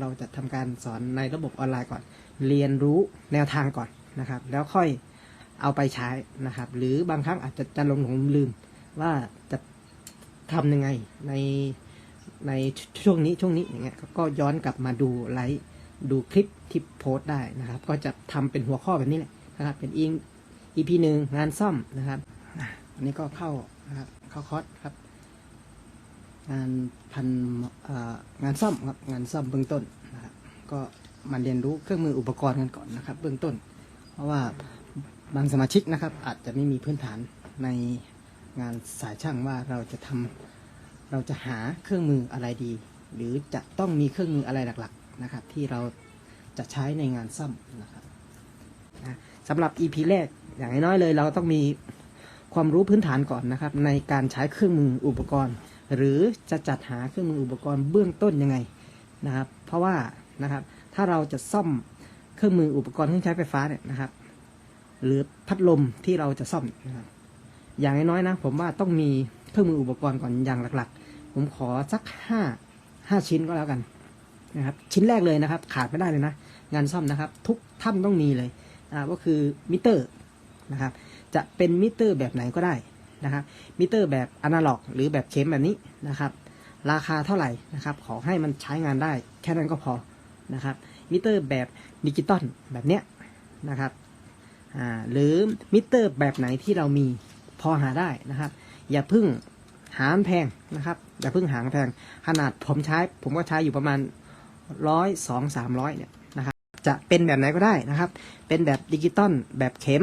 เราจะทำการสอนในระบบออนไลน์ก่อน เรียนรู้แนวทางก่อนนะครับ แล้วค่อยเอาไปใช้นะครับ หรือบางครั้งอาจจะจะลงหลงลืมว่าจะทำยังไงในในช่วงนี้ช่วงนี้อย่างเงี้ยก็ย้อนกลับมาดูไลฟ์ดูคลิปที่โพสต์ได้นะครับ ก็จะทำเป็นหัวข้อแบบนี้แหละนะครับ เป็นอิง EP หนึ่งงานซ่อมนะครับอันนี้ก็เข้านะครับเข้าคอร์สครับ งานพันงานซ่อมครับงานซ่อมเบื้องต้นนะครับก็มาเรียนรู้เครื่องมืออุปกรณ์กันก่อนนะครับ เบื้องต้น เพราะว่าบางสมาชิกนะครับ อาจจะไม่มีพื้นฐานในงานสายช่างว่าเราจะทำเราจะหาเครื่องมืออะไรดี หรือจะต้องมีเครื่องมืออะไรหลักๆนะครับ ที่เราจะใช้ในงานซ่อมนะครับนะสำหรับ EP แรกอย่างน้อยเลย เราต้องมีความรู้พื้นฐานก่อนนะครับ ในการใช้เครื่องมืออุปกรณ์ หรือจะจัดหาเครื่องมืออุปกรณ์เบื้องต้นยังไงนะครับ เพราะว่านะครับถ้าเราจะซ่อมเครื่องมืออุปกรณ์เครื่องใช้ไฟฟ้าเนี่ยนะครับ หรือพัดลมที่เราจะซ่อมนะครับอย่างน้อยๆนะผมว่าต้องมีเครื่องมืออุปกรณ์ก่อนอย่างหลักๆ ผมขอสักห้าห้าชิ้นก็แล้วกันนะครับ ชิ้นแรกเลยนะครับ ขาดไม่ได้เลยนะ งานซ่อมนะครับ ทุกท่านต้องมีเลยอ่าก็คือมิเตอร์นะครับ จะเป็นมิเตอร์แบบไหนก็ได้ นะครับมิเตอร์แบบอนาล็อก หรือแบบเข็มแบบนี้นะครับ ราคาเท่าไหร่นะครับ ขอให้มันใช้งานได้ แค่นั้นก็พอนะครับมิเตอร์แบบดิจิตอลแบบเนี้ยนะครับหรือมิเตอร์แบบไหนที่เรามีพอหาได้นะครับ อย่าพึ่งหาแพงนะครับ อย่าพึ่งหาแพง ขนาดผมใช้ ผมก็ใช้อยู่ประมาณร้อยสองสามร้อยเนี่ยนะครับ จะเป็นแบบไหนก็ได้นะครับ เป็นแบบดิจิตอลแบบเข็ม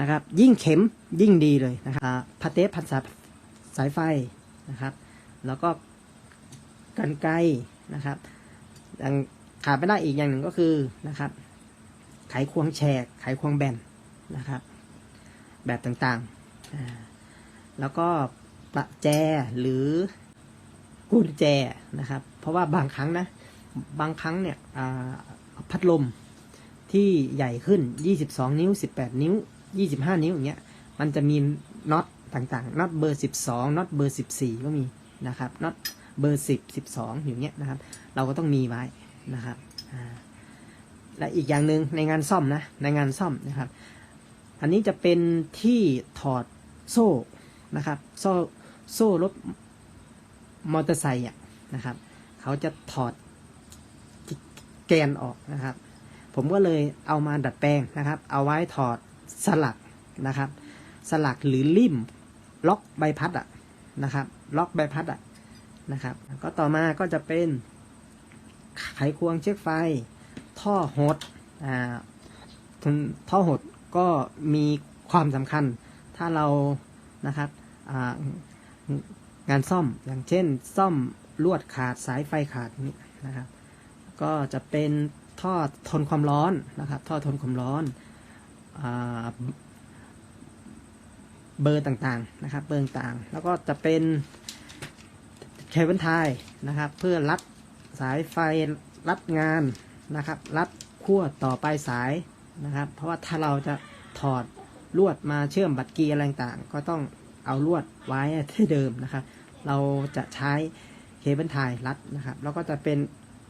นะครับ ยิ่งเข็มยิ่งดีเลยนะครับอ่าพาเทปพันสายสายไฟนะครับ แล้วก็กันไกนะครับยังขาดไม่ได้อีกอย่างหนึ่งก็คือนะครับ ไขควงแฉกไขควงแบนนะครับ แบบต่างๆอ่าแล้วก็ประแจหรือกุญแจนะครับ เพราะว่าบางครั้งนะ บางครั้งเนี่ยพัดลมที่ใหญ่ขึ้น 22 นิ้ว 18 นิ้ว 25นิ้วอย่างเงี้ย มันจะมีน็อตต่างๆ น็อตเบอร์12น็อตเบอร์14ก็มีนะครับ น็อตเบอร์10 12อย่างเงี้ยนะครับ เราก็ต้องมีไว้นะครับ และอีกอย่างหนึ่งในงานซ่อมนะ ในงานซ่อมนะครับ อันนี้จะเป็นที่ถอดโซ่นะครับ โซ่โซ่รถมอเตอร์ไซค์อะนะครับ เขาจะถอดแกนออกนะครับ ผมก็เลยเอามาดัดแปลงนะครับ เอาไว้ถอด สลักนะครับ สลักหรือลิ่มล็อกใบพัดอะนะครับ ล็อกใบพัดอะนะครับ ก็ต่อมาก็จะเป็นไขควงเชือกไฟ ท่อหดอ่าท่อหดก็มีความสำคัญ ถ้าเรานะครับอ่างานซ่อมอย่างเช่น ซ่อมลวดขาดสายไฟขาดนี่นะครับ ก็จะเป็นท่อทนความร้อนนะครับ ท่อทนความร้อน เบอร์ต่างๆนะครับ เบอร์ต่างๆ แล้วก็จะเป็นเคเบิลไทยนะครับ เพื่อรัดสายไฟรัดงานนะครับ รัดขั้วต่อปลายสายนะครับ เพราะว่าถ้าเราจะถอดลวดมาเชื่อมบัตรกีอะไรต่างก็ต้องเอาลวดไว้ที่เดิมนะครับ เราจะใช้เคเบิลไทยรัดนะครับ แล้วก็จะเป็น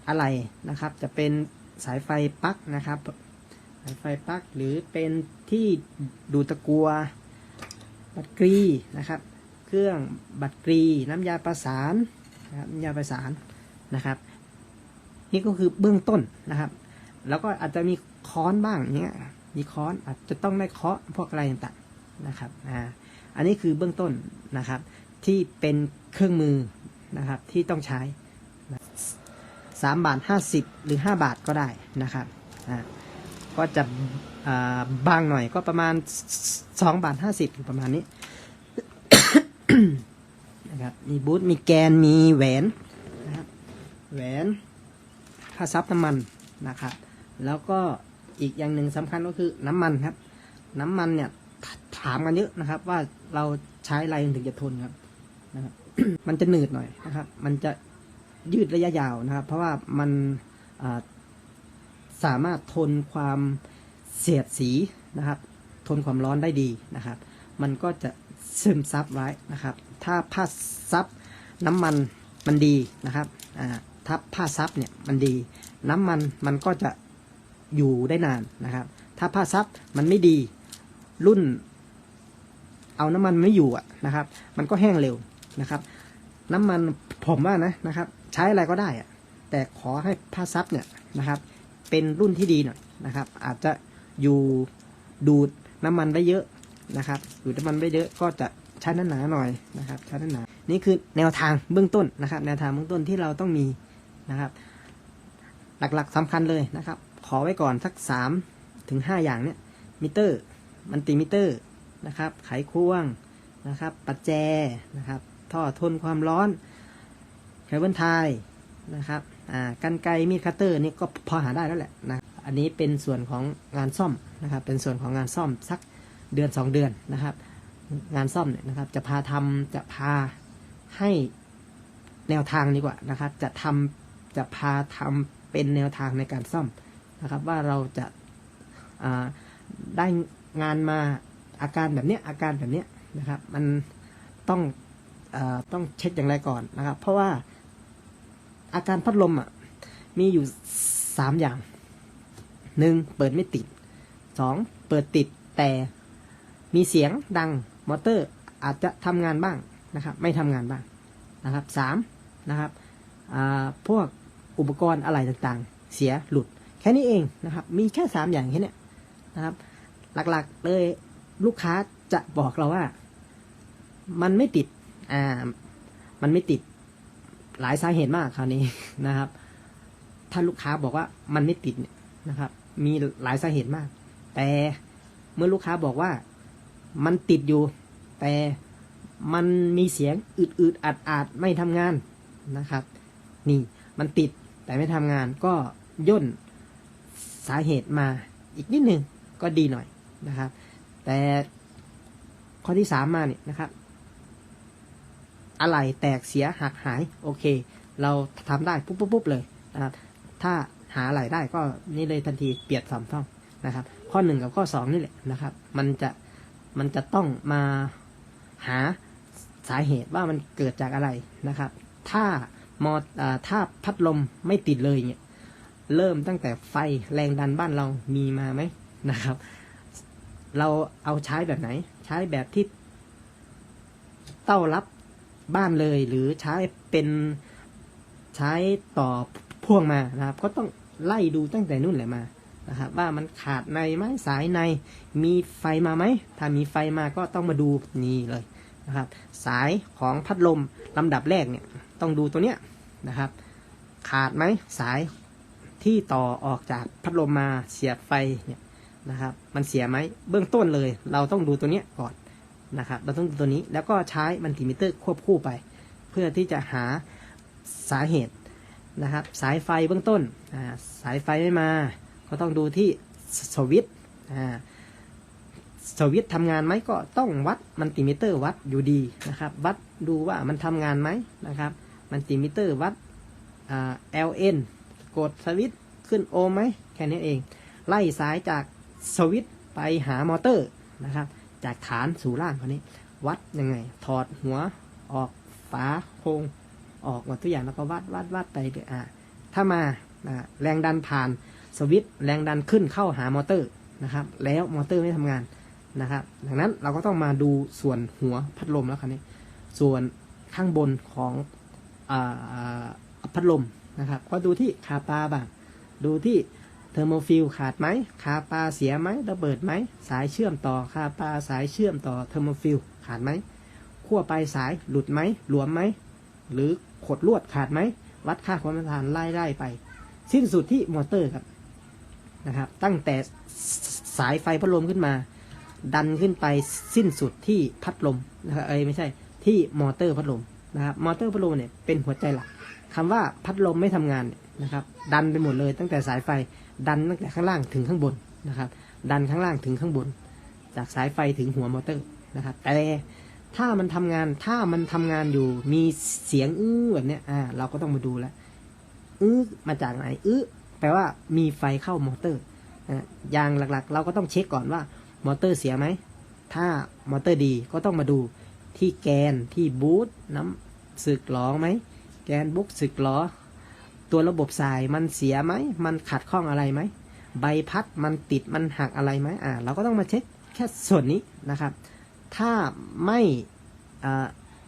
อะไรนะครับ จะเป็นสายไฟปลั๊กนะครับ สายไฟปลั๊กหรือเป็นที่ดูดตะกัว บัตรกรีนะครับ เครื่องบัตรกรีน้ำยาประสานนะครับน้ำยาประสานนะครับ นี่ก็คือเบื้องต้นนะครับ แล้วก็อาจจะมีค้อนบ้างเนี้ยมีค้อนอาจจะต้องได้เคาะพวกอะไรต่างๆนะครับอ่าอันนี้คือเบื้องต้นนะครับ ที่เป็นเครื่องมือนะครับที่ต้องใช้สามบาทห้าสิบหรือห้าบาทก็ได้นะครับอ่า ก็จะบางหน่อยก็ประมาณสองบาทห้าสิบอยู่ประมาณนี้นะครับมีบูทมีแกนมีแหวนนะครับแหวนผ้าซับน้ำมันนะครับแล้วก็อีกอย่างหนึ่งสำคัญก็คือน้ำมันครับ น้ำมันเนี่ยถถามกันเยอะนะครับ ว่าเราใช้อะไรถึงจะทนครับนะครับมันจะหนืดหน่อยนะครับ มันจะยืดระยะยาวนะครับ เพราะว่ามันอ่า สามารถทนความเสียดสีนะครับ ทนความร้อนได้ดีนะครับ มันก็จะซึมซับไว้นะครับ ถ้าผ้าซับน้ำมันมันดีนะครับถ้าผ้าซับเนี่ยมันดี น้ำมันมันก็จะอยู่ได้นานนะครับ ถ้าผ้าซับมันไม่ดีรุ่นเอาน้ำมันไม่อยู่อะนะครับ มันก็แห้งเร็วนะครับ น้ำมันผมว่านะนะครับ ใช้อะไรก็ได้อะแต่ขอให้ผ้าซับเนี่ยนะครับ เป็นรุ่นที่ดีหน่อยนะครับ อาจจะอยู่ดูดน้ำมันได้เยอะนะครับ ดูดน้ำมันได้เยอะก็จะใช้น้ำหนาหน่อยนะครับใช้น้ำหนา นี่คือแนวทางเบื้องต้นนะครับ แนวทางเบื้องต้นที่เราต้องมีนะครับ หลักๆสำคัญเลยนะครับ ขอไว้ก่อนสักสามถึงห้าอย่างเนี่ยมิเตอร์มันติมิเตอร์นะครับ ไขควงนะครับ ปัจแจนะครับ ท่อทนความร้อนเคเบิลไทยนะครับ อ่ากันไกมีดคัตเตอร์นี่ก็พอหาได้แล้วแหละนะอันนี้เป็นส่วนของงานซ่อมนะครับ เป็นส่วนของงานซ่อมสักเดือน 2 เดือนนะครับ งานซ่อมเนี่ยนะครับ จะพาทำจะพาให้แนวทางดีกว่านะครับ จะทำจะพาทำเป็นแนวทางในการซ่อมนะครับ ว่าเราจะได้งานมาอาการแบบนี้อาการแบบนี้นะครับ มันต้องอต้องเช็คอย่างไรก่อนนะครับ เพราะว่า อาการพัดลมอะมีอยู่สามอย่างหนึ่งเปิดไม่ติดสองเปิดติดแต่มีเสียงดังมอเตอร์อาจจะทำงานบ้างนะครับไม่ทำงานบ้างนะครับสามนะครับพวกอุปกรณ์อะไรต่างๆ เสียหลุดแค่นี้เองนะครับมีแค่สามอย่างแค่นี้นะครับหลักๆเลยลูกค้าจะบอกเราว่า มันไม่ติดอ่ามันไม่ติด หลายสาเหตุมากคราวนี้นะครับ ถ้าลูกค้าบอกว่ามันไม่ติดนะครับ มีหลายสาเหตุมาก แต่เมื่อลูกค้าบอกว่ามันติดอยู่ แต่มันมีเสียงอืดๆอัดๆไม่ทำงานนะครับ นี่มันติดแต่ไม่ทำงานก็ย่นสาเหตุมาอีกนิดหนึ่งก็ดีหน่อยนะครับ แต่ข้อที่สามมาเนี่ยนะครับ อะไรแตกเสียหักหายโอเค เราทำได้ปุ๊บปุ๊บปุ๊บเลยนะครับถ้าหาอะไรได้ก็นี่เลยทันทีเปลี่ยนสามท่องนะครับ ข้อหนึ่งกับข้อสองนี่แหละนะครับ มันจะมันจะต้องมาหาสาเหตุว่ามันเกิดจากอะไรนะครับ ถ้ามออถ้าพัดลมไม่ติดเลยเนี่ยเริ่มตั้งแต่ไฟแรงดันบ้านเรามีมาไหมนะครับ เราเอาใช้แบบไหน ใช้แบบที่เต้ารับ บ้านเลย หรือใช้เป็นใช้ต่อพ่วงมานะครับ ก็ต้องไล่ดูตั้งแต่นู่นแหละมานะครับว่ามันขาดในไหมสายในมีไฟมาไหมถ้ามีไฟมาก็ต้องมาดูนี่เลยนะครับ สายของพัดลมลำดับแรกเนี่ยต้องดูตัวเนี้ยนะครับ ขาดไหมสายที่ต่อออกจากพัดลมมาเสียบไฟเนี่ยนะครับ มันเสียไหมเบื้องต้นเลย เราต้องดูตัวเนี้ยก่อน นะครับ เราต้องดูตัวนี้แล้วก็ใช้มัลติมิเตอร์ควบคู่ไป เพื่อที่จะหาสาเหตุนะครับ สายไฟเบื้องต้น สายไฟไม่มา ก็ต้องดูที่สวิตช์สวิตช์ทำงานไหมก็ต้องวัดมัลติมิเตอร์วัดอยู่ดีนะครับ วัดดูว่ามันทำงานไหมนะครับ มัลติมิเตอร์วัดอ่า LN กดสวิตช์ขึ้นโอมไหมแค่นี้เอง ไล่สายจากสวิตช์ไปหามอเตอร์นะครับ จากฐานสู่ล่างคนนี้ วัดยังไง ถอดหัวออกฝาโครงออกหมดทุกอย่างแล้วก็วัดวัดวัดไปเรื่อยอ่าถ้ามาแรงดันผ่านสวิตช์แรงดันขึ้นเข้าหามอเตอร์นะครับ แล้วมอเตอร์ไม่ทำงานนะครับ ดังนั้นเราก็ต้องมาดูส่วนหัวพัดลมแล้วคันนี้ ส่วนข้างบนของอพัดลมนะครับ ก็ดูที่คาปาบ้าง ดูที่ เทอร์โมฟิลขาดไหมคาปาเสียไหมระเบิดไหมสายเชื่อมต่อคาปาสายเชื่อมต่อเทอร์โมฟิลขาดไหมขั้วปลายสายหลุดไหมหลวมไหมหรือขดลวดขาดไหมวัดค่าความต้านทานไล่ได้ไป สิ้นสุดที่มอเตอร์ครับนะครับ ตั้งแต่สายไฟพัดลมขึ้นมา ดันขึ้นไปสิ้นสุดที่พัดลมนะครับเอ้ยไม่ใช่ที่มอเตอร์พัดลมนะครับมอเตอร์พัดลมเนี่ยเป็นหัวใจหลักคำว่าพัดลมไม่ทำงานนะครับ ดันไปหมดเลยตั้งแต่สายไฟ ดันตั้งแต่ข้างล่างถึงข้างบนนะครับ ดันข้างล่างถึงข้างบน จากสายไฟถึงหัวมอเตอร์นะครับแต่ถ้ามันทำงานถ้ามันทำงานอยู่มีเสียงอื้อแบบเนี้ยอ่าเราก็ต้องมาดูแล้วอื้อมาจากไหนอื้อแปลว่ามีไฟเข้ามอเตอร์นะอย่างหลักๆ เราก็ต้องเช็คก่อนว่ามอเตอร์เสียไหม ถ้ามอเตอร์ดีก็ต้องมาดูที่แกนที่บูทน้ำสึกหลอไหม แกนบุกสึกหลอ ตัวระบบสายมันเสียไหม มันขัดข้องอะไรไหม ใบพัดมันติดมันหักอะไรไหมอ่าเราก็ต้องมาเช็คแค่ส่วนนี้นะครับ ถ้าไม่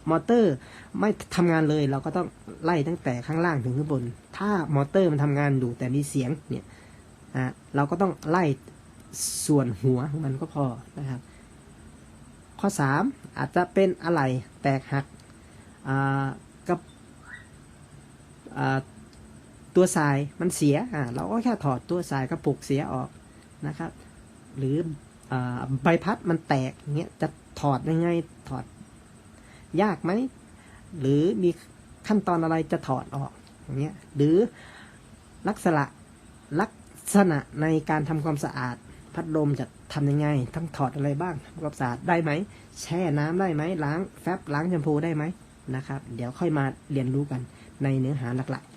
มอเตอร์ไม่ทำงานเลย เราก็ต้องไล่ตั้งแต่ข้างล่างถึงข้างบน ถ้ามอเตอร์มันทำงานอยู่แต่มีเสียงเนี่ยอ่าเราก็ต้องไล่ส่วนหัวของมันก็พอนะครับ ข้อ 3 อาจจะเป็นอะไรแตกหักอ่ากับอ่า ตัวสายมันเสียอ่าเราก็แค่ถอดตัวสายกระปุกเสียออกนะครับ หรืออใบพัดมันแตกเงี้ยจะถอดยังไงถอด ยากไหมหรือมีขั้นตอนอะไรจะถอดออกอย่างเงี้ยหรือลักษณะลักษณะในการทำความสะอาดพัดลมจะทำยังไงต้องถอดอะไรบ้างทำความสะอาดได้ไหม แช่น้ำได้ไหมล้างแฟบล้างแชมพูได้ไหมนะครับ เดี๋ยวค่อยมาเรียนรู้กันในเนื้อหาหลักๆ